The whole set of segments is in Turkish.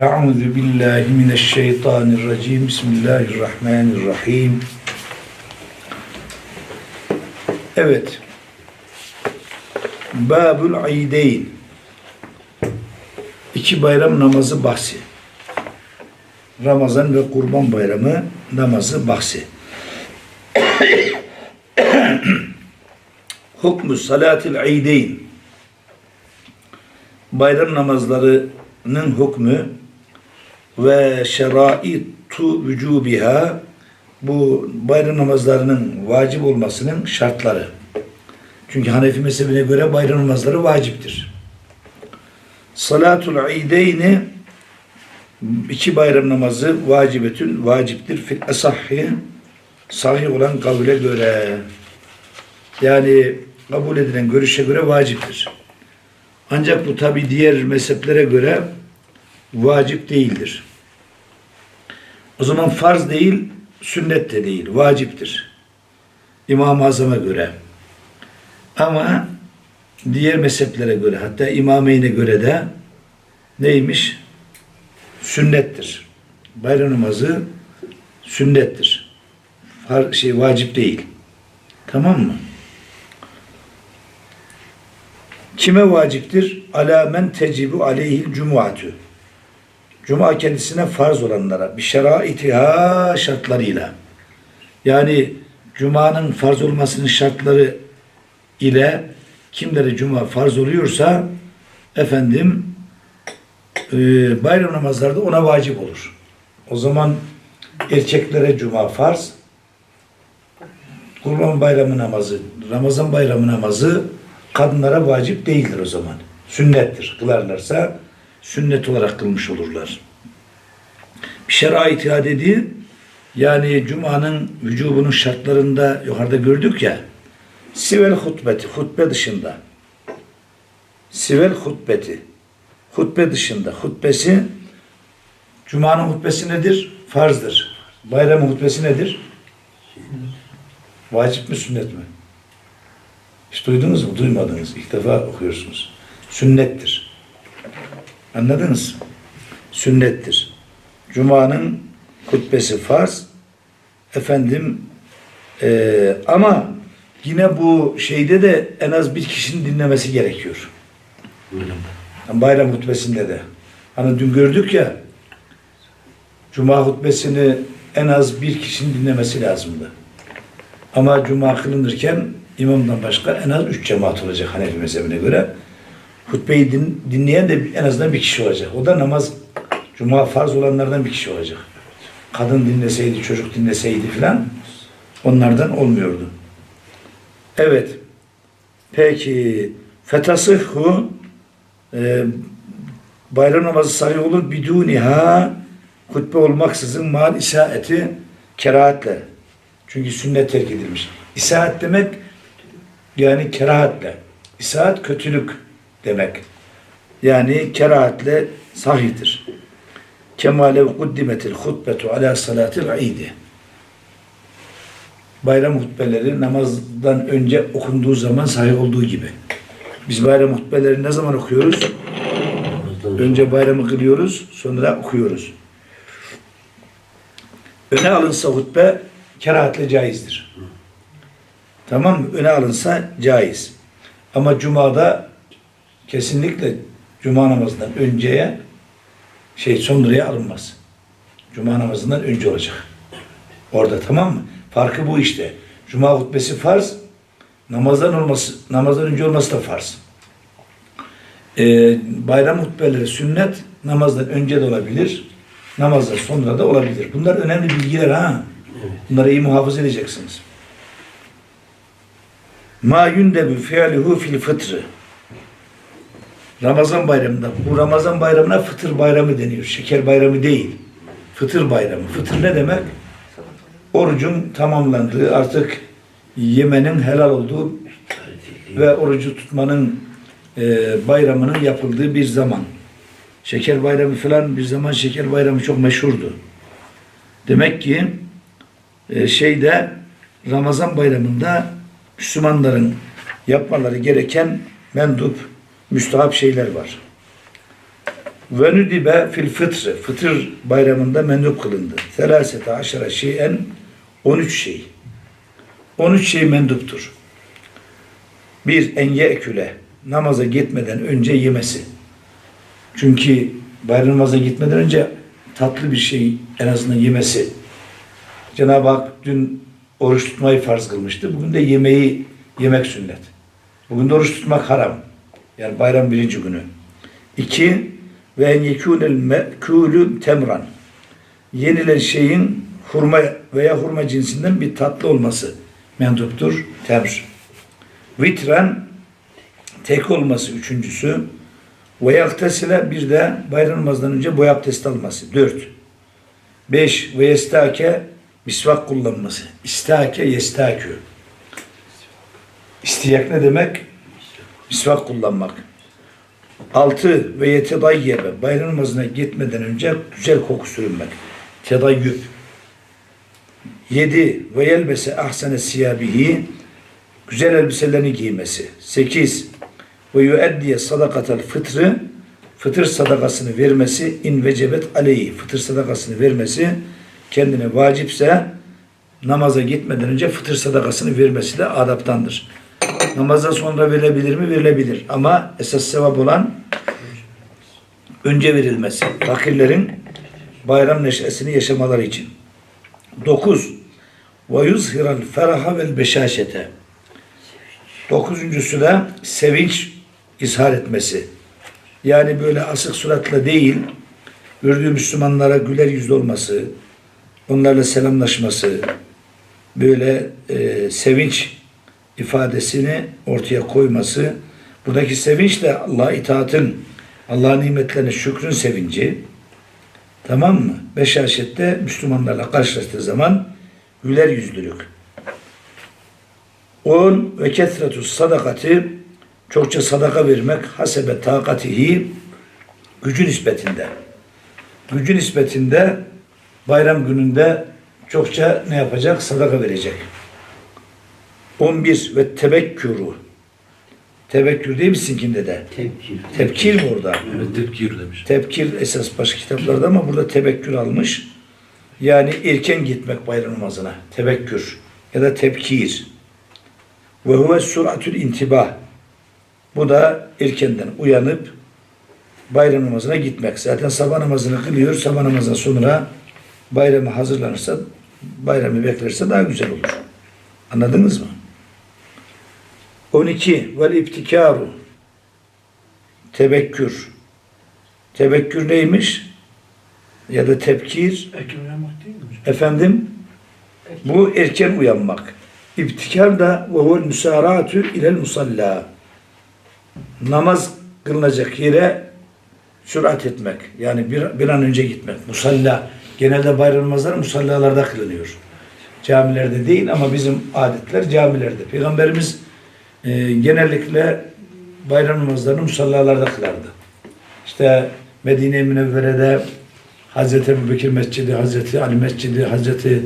Euzu billahi mineşşeytanirracim. Bismillahirrahmanirrahim. Evet. Babul İdeyn. İki bayram namazı bahsi. Ramazan ve Kurban Bayramı namazı bahsi. Hukmu salatil İdeyn. Bayram namazlarının hükmü ve şeraitu vücubiha bu bayram namazlarının vacip olmasının şartları. Çünkü Hanefi mezhebine göre bayram namazları vaciptir. Salatul İdeyni iki bayram namazı vacibetün vaciptir. Fil esahhi sahih olan kavle göre yani kabul edilen görüşe göre vaciptir. Ancak bu tabi diğer mezheplere göre vacip değildir. O zaman farz değil, sünnet de değil, vaciptir. İmam-ı Azam'a göre. Ama diğer mezheplere göre, hatta İmameyn'e göre de neymiş? Sünnettir. Bayram namazı sünnettir. Far, şey vacip değil. Tamam mı? Kime vaciptir? Ala men tecibu aleyhil cumuatü. Cuma kendisine farz olanlara bir şeraitiha şartlarıyla. Yani Cuma'nın farz olmasının şartları ile kimlere Cuma farz oluyorsa efendim e, bayram namazları ona vacip olur. O zaman erkeklere Cuma farz, Kurban Bayramı namazı, Ramazan Bayramı namazı kadınlara vacip değildir o zaman. Sünnettir. Kılarlarsa sünnet olarak kılmış olurlar. Bir şerait ya dediği yani Cuma'nın vücubunun şartlarında yukarıda gördük ya sivel hutbeti, hutbe dışında sivel hutbeti hutbe dışında hutbesi Cuma'nın hutbesi nedir? Farzdır. Bayramın hutbesi nedir? Vacip mi sünnet mi? Hiç duydunuz mu? Duymadınız. İlk defa okuyorsunuz. Sünnettir. Anladınız? Sünnettir. Cuma'nın hutbesi farz. Efendim eee, ama yine bu şeyde de en az bir kişinin dinlemesi gerekiyor. Yani Bayram hutbesinde de. Hani dün gördük ya Cuma hutbesini en az bir kişinin dinlemesi lazımdı. Ama Cuma kılınırken imamdan başka en az üç cemaat olacak Hanefi mezhebine göre. Hutbeyi din, dinleyen de en azından bir kişi olacak. O da namaz, Cuma farz olanlardan bir kişi olacak. Kadın dinleseydi, çocuk dinleseydi filan onlardan olmuyordu. Evet. Peki fetasıhhu e, bayram namazı sahih olur biduniha hutbe olmaksızın mal isaeti kerahatle. Çünkü sünnet terk edilmiş. İsaat demek yani kerahatle. İsaat kötülük demek. Yani kerahatle sahihtir. Kemale kuddimetil hutbetu ala salatil idi. Bayram hutbeleri namazdan önce okunduğu zaman sahih olduğu gibi. Biz bayram hutbeleri ne zaman okuyoruz? Önce bayramı kılıyoruz, sonra okuyoruz. Öne alınsa hutbe kerahatle caizdir. Tamam mı? Öne alınsa caiz. Ama Cuma'da kesinlikle Cuma namazından önceye şey sonraya alınmaz. Cuma namazından önce olacak. Orada tamam mı? Farkı bu işte. Cuma hutbesi farz, namazdan olması, namazdan önce olması da farz. Ee, bayram hutbeleri sünnet, namazdan önce de olabilir, namazdan sonra da olabilir. Bunlar önemli bilgiler ha. Bunları iyi muhafaza edeceksiniz. Ma yundebu fi'luhu fil fıtrı. Ramazan bayramında. Bu Ramazan bayramına fıtır bayramı deniyor. Şeker bayramı değil. Fıtır bayramı. Fıtır ne demek? Orucun tamamlandığı, artık yemenin helal olduğu ve orucu tutmanın e, bayramının yapıldığı bir zaman. Şeker bayramı falan bir zaman şeker bayramı çok meşhurdu. Demek ki e, şeyde Ramazan bayramında Müslümanların yapmaları gereken mendup, müstahap şeyler var. Ve nüdibe fil fıtrı. Fıtır bayramında mendup kılındı. Selasete aşara şeyen 13 şey. 13 şey menduptur. Bir en ye'küle. Namaza gitmeden önce yemesi. Çünkü bayram namaza gitmeden önce tatlı bir şey en azından yemesi. Cenab-ı Hak dün oruç tutmayı farz kılmıştı. Bugün de yemeği yemek sünnet. Bugün de oruç tutmak haram. Yani bayram birinci günü. İki, ve en yekûnel me'kûlü temran. Yenilen şeyin hurma veya hurma cinsinden bir tatlı olması menduptur. Temr. Vitren tek olması üçüncüsü. Ve yaktesile bir de bayram namazından önce boy abdesti alması. Dört. Beş. Ve yestake misvak kullanması. İstake yestakü. İstiyak ne demek? Misvak kullanmak. Altı ve yetedayyebe bayram namazına gitmeden önce güzel koku sürünmek. Tedayyüp. Yedi ve yelbese ahsene siyabihi güzel elbiselerini giymesi. Sekiz ve yüeddiye sadakatel fıtrı fıtır sadakasını vermesi in vecebet aleyhi fıtır sadakasını vermesi kendine vacipse namaza gitmeden önce fıtır sadakasını vermesi de adaptandır. Namaza sonra verilebilir mi? Verilebilir. Ama esas sevap olan önce verilmesi. Fakirlerin bayram neşesini yaşamaları için. 9. Ve yuzhiral feraha vel beşaşete. Dokuzuncusu da sevinç izhar etmesi. Yani böyle asık suratla değil, gördüğü Müslümanlara güler yüzlü olması, onlarla selamlaşması, böyle e, sevinç ifadesini ortaya koyması. Buradaki sevinç de Allah'a itaatın, Allah'ın nimetlerine şükrün sevinci. Tamam mı? Beşaşette Müslümanlarla karşılaştığı zaman güler yüzlülük. On ve ketretu sadakati çokça sadaka vermek hasebe takatihi gücü nispetinde. Gücü nispetinde bayram gününde çokça ne yapacak? Sadaka verecek. 11 ve tebekkürü. Tebekkür değil mi sizinkinde de? Tepki. Tepkir mi orada? Evet tepkir demiş. Tepkir esas başka kitaplarda ama burada tebekkür almış. Yani erken gitmek bayram namazına. Tebekkür ya da tepkir. Ve huve suratül intibah. Bu da erkenden uyanıp bayram namazına gitmek. Zaten sabah namazını kılıyor. Sabah namazından sonra bayrama hazırlanırsa, bayramı beklerse daha güzel olur. Anladınız mı? 12. Vel iptikaru. Tebekkür. Tebekkür neymiş? Ya da tepkir. Erken uyanmak değil mi? Efendim? Bu erken uyanmak. İptikar da ve huvel müsaratü ilel musalla. Namaz kılınacak yere sürat etmek. Yani bir, bir an önce gitmek. Musalla. Genelde bayram namazları musallalarda kılınıyor. Camilerde değil ama bizim adetler camilerde. Peygamberimiz e, genellikle bayram namazlarını musallalarda kılardı. İşte Medine-i Münevvere'de Hazreti Ebubekir Mescidi, Hazreti Ali Mescidi, Hazreti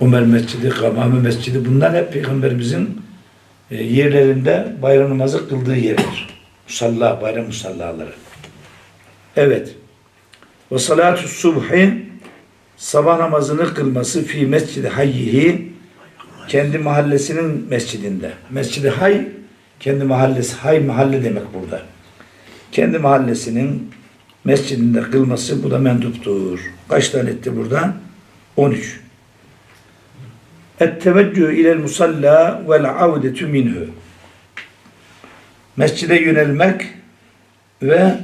Ömer Mescidi, Gamame Mescidi bunlar hep Peygamberimizin e, yerlerinde bayram namazı kıldığı yerler. Musalla, bayram musallaları. Evet. Ve salatu subhi sabah namazını kılması fi mescidi hayyihi kendi mahallesinin mescidinde. Mescidi hay kendi mahallesi, hay mahalle demek burada. Kendi mahallesinin mescidinde kılması bu da menduptur. Kaç tane etti burada? 13. Et-teveccühü ilel musalla vel avdetü minhu. Mescide yönelmek ve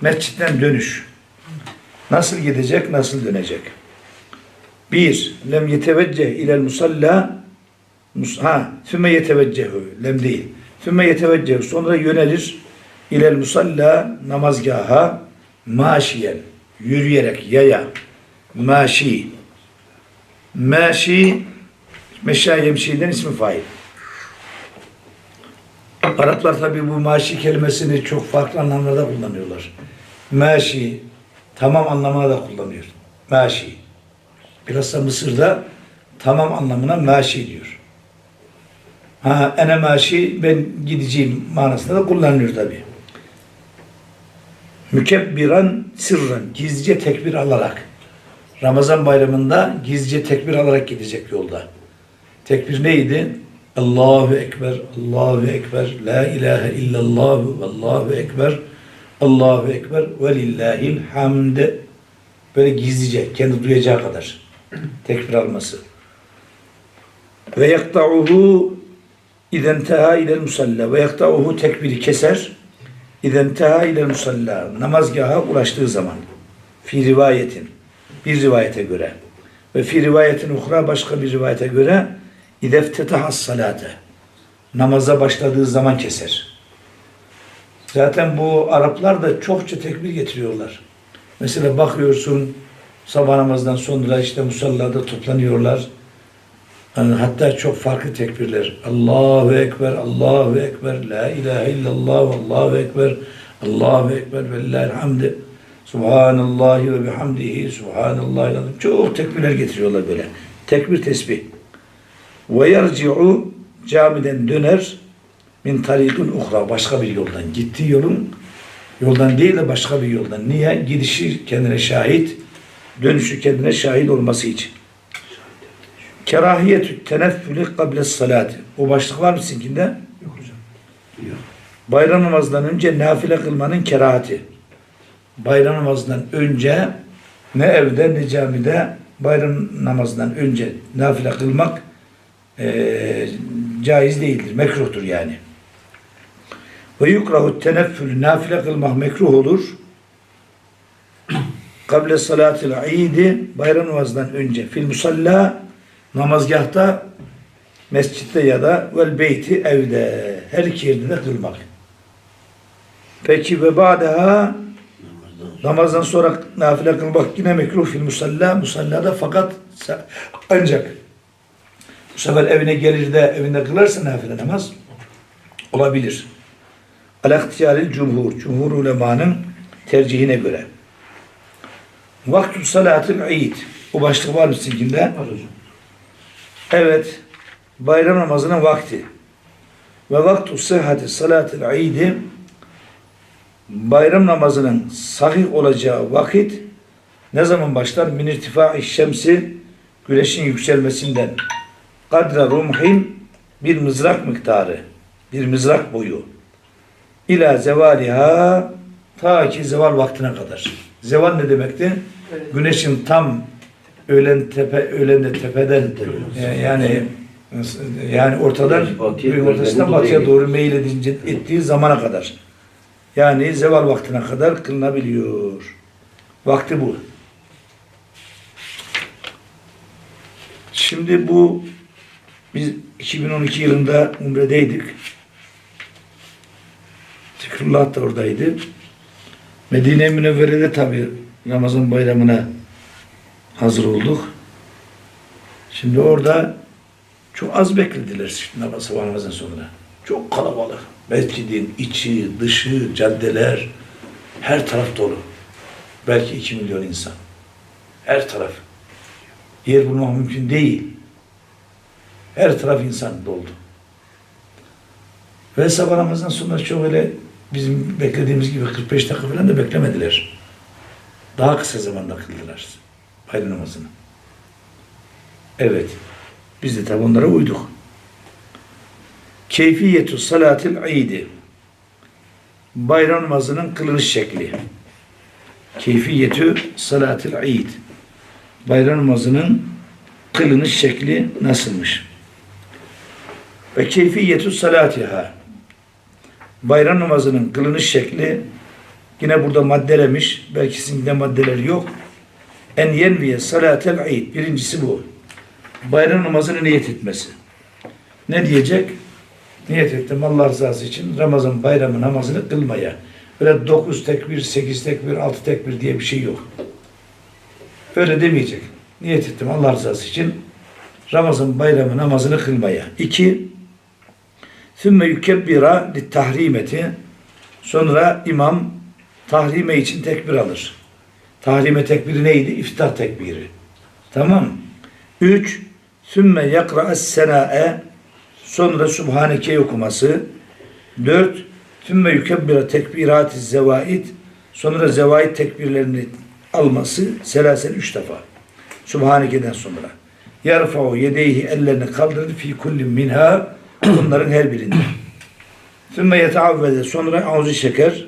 mescitten dönüş. Nasıl gidecek, nasıl dönecek? Bir, lem yetevecceh ilel musalla mus ha, füme yeteveccehu, lem değil. Füme yeteveccehu, sonra yönelir ilel musalla namazgaha maşiyen, yürüyerek, yaya, maşi. Maşi, meşâ yemşiden ismi fail. Araplar tabi bu maşi kelimesini çok farklı anlamlarda kullanıyorlar. Maşi, tamam anlamına da kullanıyor. Maşi. Bilhassa Mısır'da tamam anlamına maşi diyor. Ha, ene maşi ben gideceğim manasında da kullanılıyor tabi. Mükebbiran sırran gizlice tekbir alarak. Ramazan bayramında gizlice tekbir alarak gidecek yolda. Tekbir neydi? Allahu Ekber, Allahu Ekber, La ilahe illallah, Allahu Ekber, Allahu Ekber ve lillahil hamd. Böyle gizlice, kendi duyacağı kadar tekbir alması. Ve yakta'uhu İzen teha ilel musalla ve yakta'uhu tekbiri keser. İzen teha ilel musalla namazgaha ulaştığı zaman. Fi rivayetin. Bir rivayete göre. Ve fi rivayetin uhra başka bir rivayete göre İdeftetaha salate. Namaza başladığı zaman keser. Zaten bu Araplar da çokça tekbir getiriyorlar. Mesela bakıyorsun sabah namazdan sonra işte musallada toplanıyorlar. Hatta çok farklı tekbirler. Allahu Ekber, Allahu Ekber, La ilahe illallah, Allahu Ekber, Allahu Ekber, ve lillahi'l hamd. Subhanallahi ve bihamdihi, Subhanallahil azim. Çok tekbirler getiriyorlar böyle. Tekbir tesbih. Ve yerci'u camiden döner min tarikin uhra başka bir yoldan. Gittiği yolun yoldan değil de başka bir yoldan. Niye? Gidişi kendine şahit, dönüşü kendine şahit olması için. Kerahiyetü teneffülü kable salati. O başlık var mı sizinkinde? Yok hocam. Yok. Bayram namazından önce nafile kılmanın kerahati. Bayram namazından önce ne evde ne camide bayram namazından önce nafile kılmak eee, caiz değildir. Mekruhtur yani. Ve yukrahu teneffülü nafile kılmak mekruh olur. Kable salatil idi bayram namazından önce fil musalla namazgahta mescitte ya da vel beyti evde her iki yerde de. Peki ve ba'daha Namazdan sonra nafile kılmak yine mekruh fil musalla musallada fakat ancak bu sefer evine gelir de evinde kılarsa nafile namaz olabilir. Al-ihtiyaril cumhur. Cumhur ulemanın tercihine göre. Vaktu salatil id. O başlık var mı sizinkinde? var hocam. Evet. Bayram namazının vakti. Ve vaktu sıhhati salatil idi bayram namazının sahih olacağı vakit ne zaman başlar? Min irtifai şemsi güneşin yükselmesinden kadra rumhin bir mızrak miktarı bir mızrak boyu ila zevaliha ta ki zeval vaktine kadar. Zeval ne demekti? Güneşin tam öğlen tepe öğlende tepeden e, yani yani ortadan batıya, bir ortasından batıya doğru meyil edince, ettiği zamana kadar. Yani zeval vaktine kadar kılınabiliyor. Vakti bu. Şimdi bu biz 2012 yılında Umre'deydik. Zikrullah da oradaydı. Medine-i Münevvere'de tabi Ramazan bayramına hazır olduk. Şimdi orada çok az beklediler namaz, sabah namazından sonra. Çok kalabalık. Mescidin içi, dışı, caddeler her taraf dolu. Belki iki milyon insan. Her taraf. Yer bulmak mümkün değil. Her taraf insan doldu. Ve sabah namazından sonra çok öyle bizim beklediğimiz gibi 45 dakika falan da beklemediler. Daha kısa zamanda kıldılar bayram namazını. Evet. Biz de tabi onlara uyduk. Keyfiyetu salatil idi. Bayram namazının kılınış şekli. Keyfiyetü salatil id. Bayram namazının kılınış şekli nasılmış? Ve keyfiyetü salatiha. Bayram namazının kılınış şekli yine burada maddelemiş. Belki sizin maddeler yok. En yenviye salatel id. Birincisi bu. Bayram namazını niyet etmesi. Ne diyecek? Niyet ettim Allah rızası için Ramazan bayramı namazını kılmaya. Böyle 9 tekbir, 8 tekbir, 6 tekbir diye bir şey yok. Öyle demeyecek. Niyet ettim Allah rızası için Ramazan bayramı namazını kılmaya. İki, Sümme yükebbira tahrimeti Sonra imam tahrime için tekbir alır. Tahrime tekbiri neydi? İftah tekbiri. Tamam? Üç, sümme yakra'es sena'e sonra Subhaneke okuması. Dört, sümme yukebbira tekbirati zevaid Sonra zevait tekbirlerini alması selasel üç defa. Subhaneke'den sonra. Yarfa'u yedeyhi ellerini kaldırır fi kulli minha bunların her birinde. Sümme yeteavvede sonra ağzı çeker.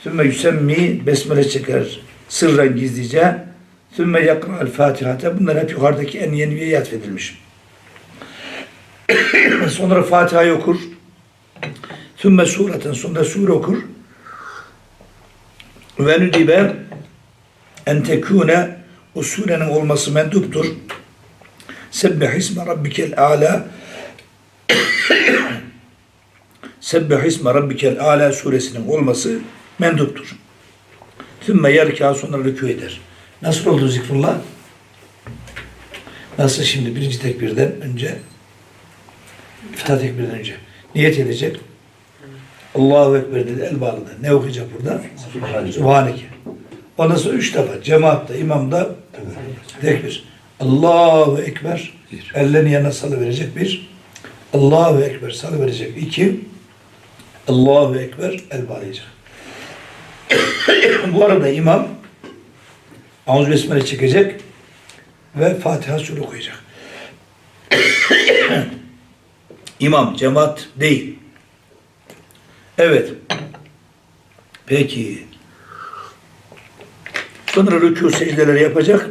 Sümme yüsemmi besmele çeker. Sırran gizlice. Sümme yakral fatihate. Bunlar hep yukarıdaki en yeniye atfedilmiş. sonra Fatiha'yı okur. Sümme sureten sonra sure okur. Ve nüdibe en tekune o surenin olması menduptur. Sebbih isme rabbikel a'la Sebbih isme rabbikel a'la suresinin olması menduptur. Sümme yerka sonra rükû eder. Nasıl oldu zikrullah? Nasıl şimdi birinci tekbirden önce İftihar tekbirden önce niyet edecek. Allahu Ekber dedi el bağlıda. Ne okuyacak burada? Subhaneke. Ondan sonra üç defa cemaatta, imamda tekbir. Allahu Ekber. Ellerini yanına salıverecek bir. Allahu Ekber salıverecek iki. Allahu Ekber el bağlayacak. Bu arada imam Ağız Besmele çekecek ve Fatiha sure okuyacak. İmam, cemaat değil. Evet. Peki. Sonra rükû secdeleri yapacak.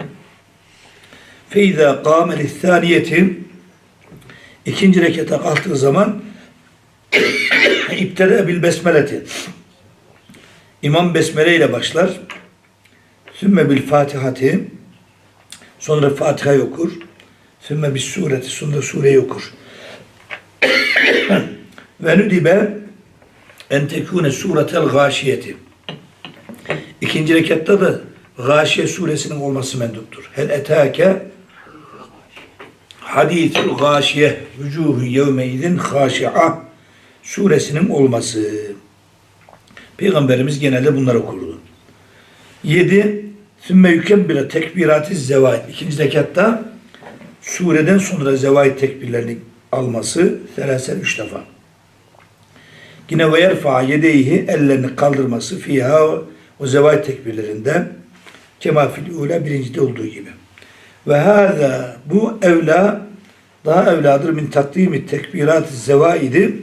Feyza kâmel thâniyeti ikinci rekata kalktığı zaman iptede bil besmeleti. İmam besmele ile başlar. Sümme bil fatihati sonra Fatiha'yı okur. Sümme bis sureti sonra sureyi okur. Ve nüdibe en tekune suretel gâşiyeti. İkinci rekatta da Gâşiye suresinin olması menduptur. Hel etâke hadîthül gâşiye vücûhü yevmeydin hâşi'a suresinin olması. Peygamberimiz genelde bunları okurdu. Yedi, sümme yükebbire tekbirati zevait. İkinci rekatta sureden sonra zevait tekbirlerini alması selasen üç defa. Yine ve yerfa yedeyhi ellerini kaldırması fiha o zevait tekbirlerinde kema fil ula birincide olduğu gibi. Ve hâzâ bu evla daha evladır min takdimi tekbirat zevaidi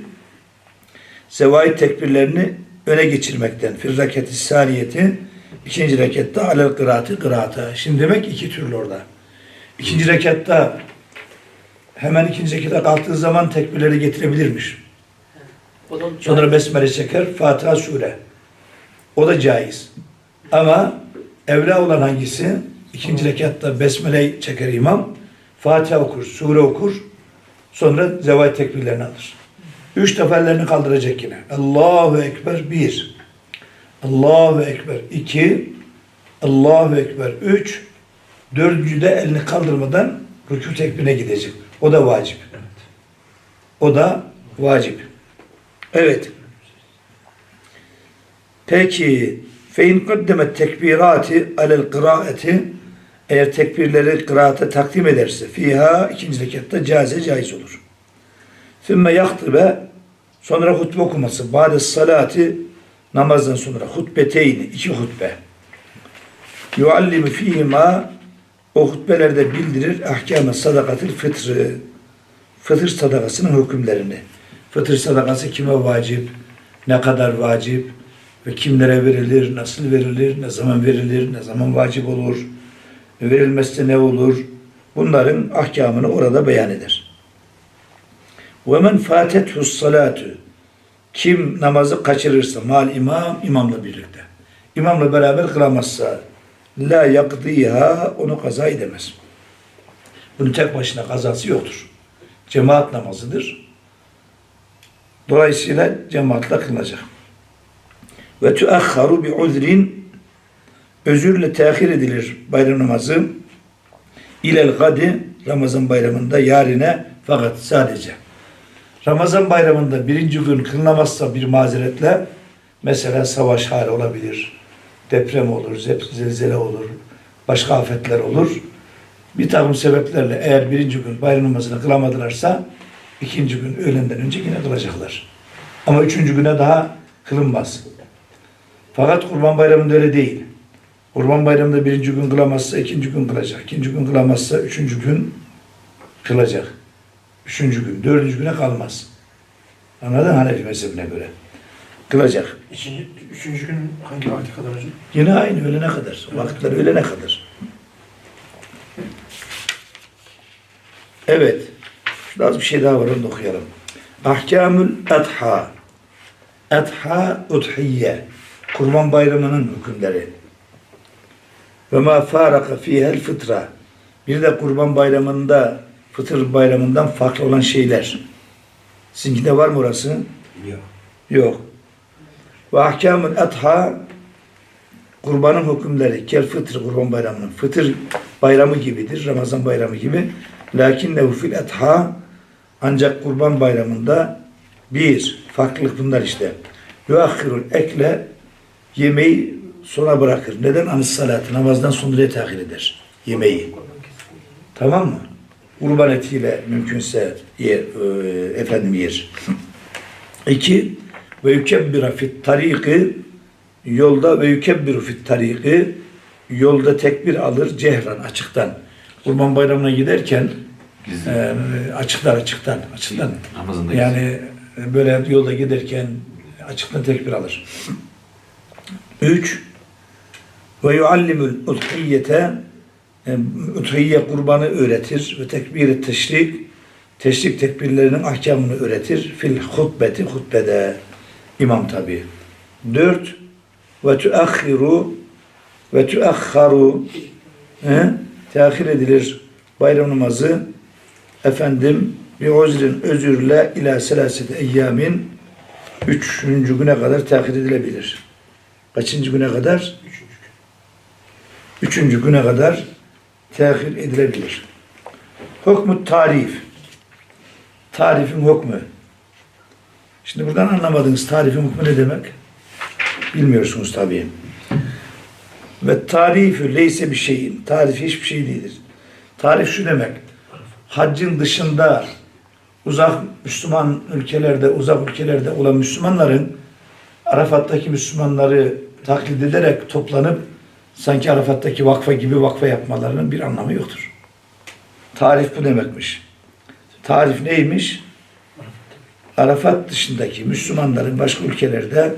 zevait tekbirlerini öne geçirmekten fir reketi saniyeti ikinci rekatta alel kıraati kıraata. Şimdi demek iki türlü orada. İkinci rekatta hemen ikinci rekata kalktığı zaman tekbirleri getirebilirmiş. Sonra besmele çeker, Fatiha sure. O da caiz. Ama evla olan hangisi? İkinci rekatta besmele çeker imam. Fatiha okur, sure okur. Sonra zevai tekbirlerini alır. Üç defa ellerini kaldıracak yine. Allahu Ekber bir. Allahu Ekber iki. Allahu Ekber üç. Dördüncüde elini kaldırmadan rükû tekbirine gidecek. O da vacip. O da vacip. Evet. Peki fein kaddemet tekbirati alel kıraati eğer tekbirleri kıraate takdim ederse fiha ikinci rekatta caize caiz olur. Sümme yaktıbe sonra hutbe okuması. Ba'de salati namazdan sonra. Hutbeteyni iki hutbe. Yuallimu fihima. O hutbelerde bildirir ahkâme sadakatil fıtrı. Fıtır sadakasının hükümlerini. Fıtır sadakası kime vacip ne kadar vacip ve kimlere verilir, nasıl verilir, ne zaman verilir, ne zaman vacip olur, verilmezse ne olur, bunların ahkamını orada beyan eder. Ve men fatethu salatu. Kim namazı kaçırırsa mal imam imamla birlikte. İmamla beraber kılamazsa la yakdiha onu kaza edemez. Bunun tek başına kazası yoktur. Cemaat namazıdır. Dolayısıyla cemaatle kılınacak. Ve tuakharu bi uzrin özürle tehir edilir bayram namazı ilel gadi Ramazan bayramında yarine fakat sadece. Ramazan bayramında birinci gün kılınamazsa bir mazeretle mesela savaş hali olabilir, deprem olur, zelzele olur, başka afetler olur. Bir takım sebeplerle eğer birinci gün bayram namazını kılamadılarsa ikinci gün öğlenden önce yine kılacaklar. Ama üçüncü güne daha kılınmaz. Fakat Kurban Bayramı'nda öyle değil. Kurban Bayramı'nda birinci gün kılamazsa ikinci gün kılacak. İkinci gün kılamazsa üçüncü gün kılacak. Üçüncü gün, dördüncü güne kalmaz. Anladın? Hanefi mezhebine göre. Kılacak. İkinci, üçüncü gün hangi vakte kadar hocam? Yine aynı öğlene kadar. Vakitler öğlene kadar. Evet. Şurada az bir şey daha var onu da okuyalım. Ahkamül Adha. Adha udhiyye. Kurban bayramının hükümleri. Ve ma faraka fihel fıtra. Bir de kurban bayramında fıtır bayramından farklı olan şeyler. Sizinkinde var mı orası? Yok. Yok. Ve ahkamül adha kurbanın hükümleri kel fıtır kurban bayramının fıtır bayramı gibidir. Ramazan bayramı gibi. Lakin fil adha ancak kurban bayramında bir farklılık bunlar işte. Yuakhirul ekle yemeği sona bırakır. Neden? Anis salatı namazdan sonraya tahir eder. Yemeği. Tamam mı? Kurban etiyle mümkünse yer, e, efendim yer. İki, ve yükebbira fit tariki yolda ve yukebbiru fit tariki yolda tekbir alır cehran açıktan. Kurban bayramına giderken Gizli. e, açıktan açıktan açıktan Ramazan'da yani e, böyle yolda giderken açıktan tekbir alır. Üç ve yuallimul udhiyete e, udhiye kurbanı öğretir ve tekbir teşrik teşrik tekbirlerinin ahkamını öğretir. Fil hutbeti hutbede imam tabi. Dört ve tuakhiru ve tuakharu he? tehir edilir bayram namazı efendim bir uzrin özürle ila selaseti eyyamin üçüncü güne kadar tehir edilebilir. Kaçıncı güne kadar? Üçüncü güne kadar tehir edilebilir. Hükmü tarif. Tarifin hükmü. Şimdi buradan anlamadığınız tarifin hükmü ne demek? Bilmiyorsunuz tabii. Ve tarifü leyse bir şeyin. Tarif hiçbir şey değildir. Tarif şu demek. Haccın dışında uzak Müslüman ülkelerde, uzak ülkelerde olan Müslümanların Arafat'taki Müslümanları taklit ederek toplanıp sanki Arafat'taki vakfa gibi vakfa yapmalarının bir anlamı yoktur. Tarif bu demekmiş. Tarif neymiş? Arafat dışındaki Müslümanların başka ülkelerde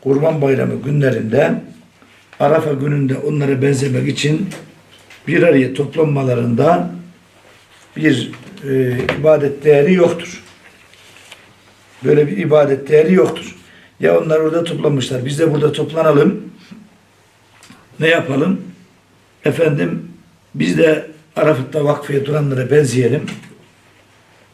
Kurban Bayramı günlerinde Arafa gününde onlara benzemek için bir araya toplanmalarında bir e, ibadet değeri yoktur. Böyle bir ibadet değeri yoktur. Ya onlar orada toplanmışlar. Biz de burada toplanalım. Ne yapalım? Efendim biz de Arafat'ta vakfeye duranlara benzeyelim.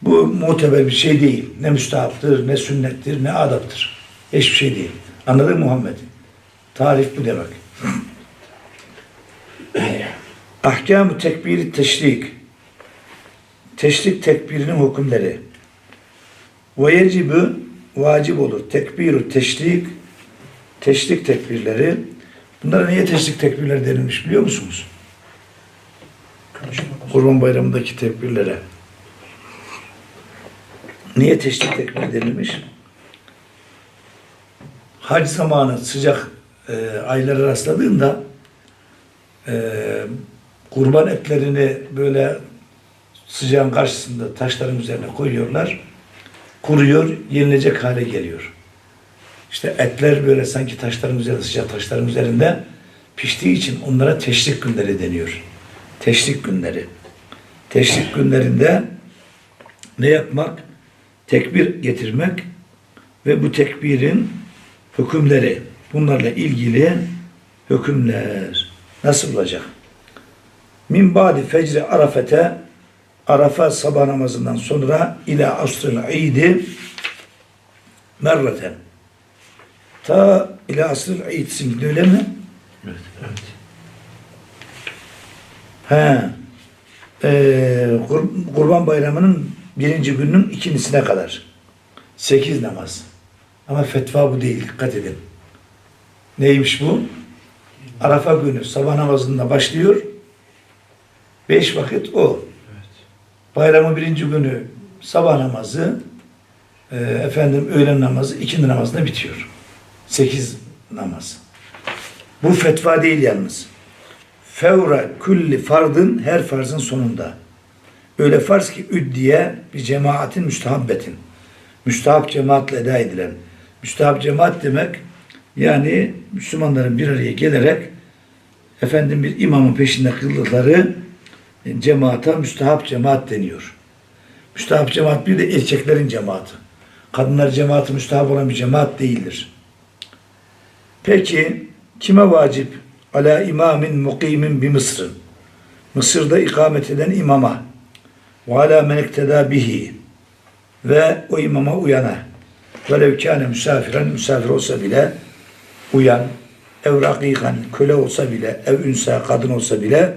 Bu muteber bir şey değil. Ne müstahaptır, ne sünnettir, ne adaptır. Hiçbir şey değil. Anladın mı Muhammed? Tarif bu demek. Ahkam-ı tekbiri teşrik. Teşrik tekbirinin hükümleri. Ve yecibü vacip olur. Tekbiru teşrik teşrik tekbirleri. Bunlara niye teşrik tekbirleri denilmiş biliyor musunuz? Kurban Bayramı'ndaki tekbirlere. Niye teşrik tekbir denilmiş? Hac zamanı sıcak e, aylara rastladığında e, kurban etlerini böyle sıcağın karşısında taşların üzerine koyuyorlar. Kuruyor, yenilecek hale geliyor. İşte etler böyle sanki taşların üzerinde, sıcak taşların üzerinde piştiği için onlara teşrik günleri deniyor. Teşrik günleri. Teşrik günlerinde ne yapmak? Tekbir getirmek ve bu tekbirin hükümleri. Bunlarla ilgili hükümler. Nasıl olacak? Min ba'di fecri arafete Arafa sabah namazından sonra ila asrıl idi merreten. Ta ila asrıl idsin öyle mi? Evet. Evet. He. Ee, Kur- Kurban Bayramı'nın birinci gününün ikincisine kadar. Sekiz namaz. Ama fetva bu değil. Dikkat edin. Neymiş bu? Arafa günü sabah namazında başlıyor. Beş vakit o. Bayramın birinci günü sabah namazı, e, efendim öğlen namazı, ikindi namazında bitiyor. Sekiz namaz. Bu fetva değil yalnız. Fevra külli fardın her farzın sonunda. Öyle farz ki üddiye bir cemaatin müstehabbetin. Müstahap cemaatle eda edilen. Müstahap cemaat demek yani Müslümanların bir araya gelerek efendim bir imamın peşinde kıldıkları e, cemaata müstahap cemaat deniyor. Müstahap cemaat bir de erkeklerin cemaati. Kadınlar cemaati müstahap olan bir cemaat değildir. Peki kime vacip? Ala imamin mukimin bi Mısır'ın. Mısır'da ikamet eden imama. Ve ala men bihi. Ve o imama uyana. Velev kâne misafiren misafir olsa bile uyan. Ev rakikan köle olsa bile, ev ünsa kadın olsa bile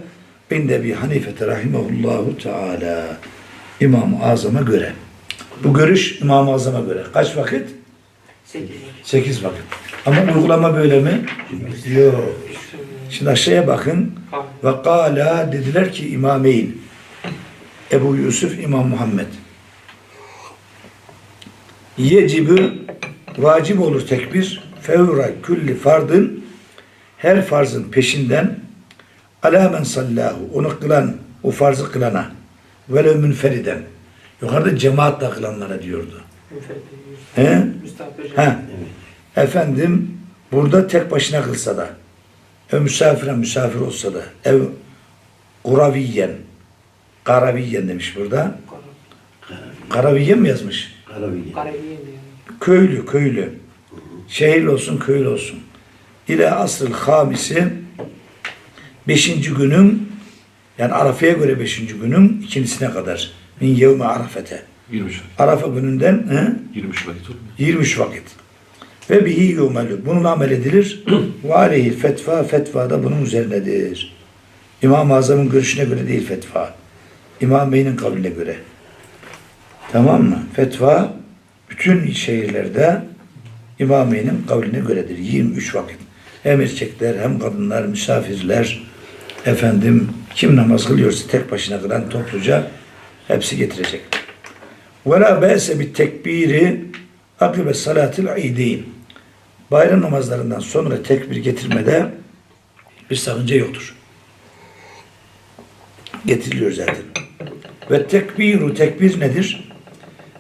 inde bir Hanifete rahimahullahu teala İmam-ı Azam'a göre. Bu görüş İmam-ı Azam'a göre. Kaç vakit? Sekiz. Sekiz vakit. Ama uygulama böyle mi? Yok. Şimdi aşağıya bakın. Ve kâlâ dediler ki imameyn. Ebu Yusuf İmam Muhammed. Yecibü vacip olur tekbir. Fevra külli fardın her farzın peşinden alâ men sallahu onu kılan o farzı kılana velev münferiden yukarıda cemaatle kılanlara diyordu. He? Ha. Efendim burada tek başına kılsa da ev misafiren misafir olsa da ev kuraviyen karaviyen demiş burada. Karaviyen mi yazmış? Karabiye Köylü, köylü. Şehirli olsun, köylü olsun. İle asrıl hamisi beşinci günün yani Arafa'ya göre beşinci günün ikincisine kadar. Min yevme arafete. 23 vakit. Arafa gününden he, 23 vakit olur mu? 23 vakit. Ve bihi yumelü. Bununla amel edilir. Ve aleyhi fetva. Fetva da bunun üzerinedir. İmam-ı Azam'ın görüşüne göre değil fetva. İmam Bey'in kavline göre. Tamam mı? Fetva bütün şehirlerde İmam Bey'in kavline göredir. 23 vakit. Hem erkekler hem kadınlar, misafirler, efendim kim namaz kılıyorsa tek başına kılan topluca hepsi getirecek. Ve la be'se bit tekbiri akibe salatil ideyn. Bayram namazlarından sonra tekbir getirmede bir sakınca yoktur. Getiriliyor zaten. Ve tekbiru tekbir nedir?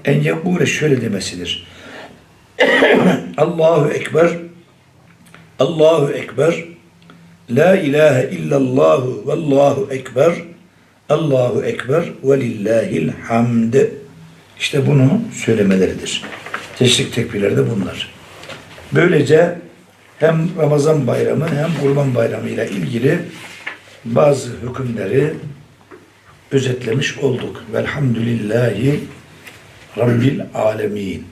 En yekule şöyle demesidir. Allahu Ekber Allahu Ekber La ilahe illallahu vallahu ekber Allahu ekber ve lillahil hamd. İşte bunu söylemeleridir. Teşrik tekbirleri de bunlar. Böylece hem Ramazan bayramı hem Kurban bayramı ile ilgili bazı hükümleri özetlemiş olduk. Velhamdülillahi Rabbil alemin.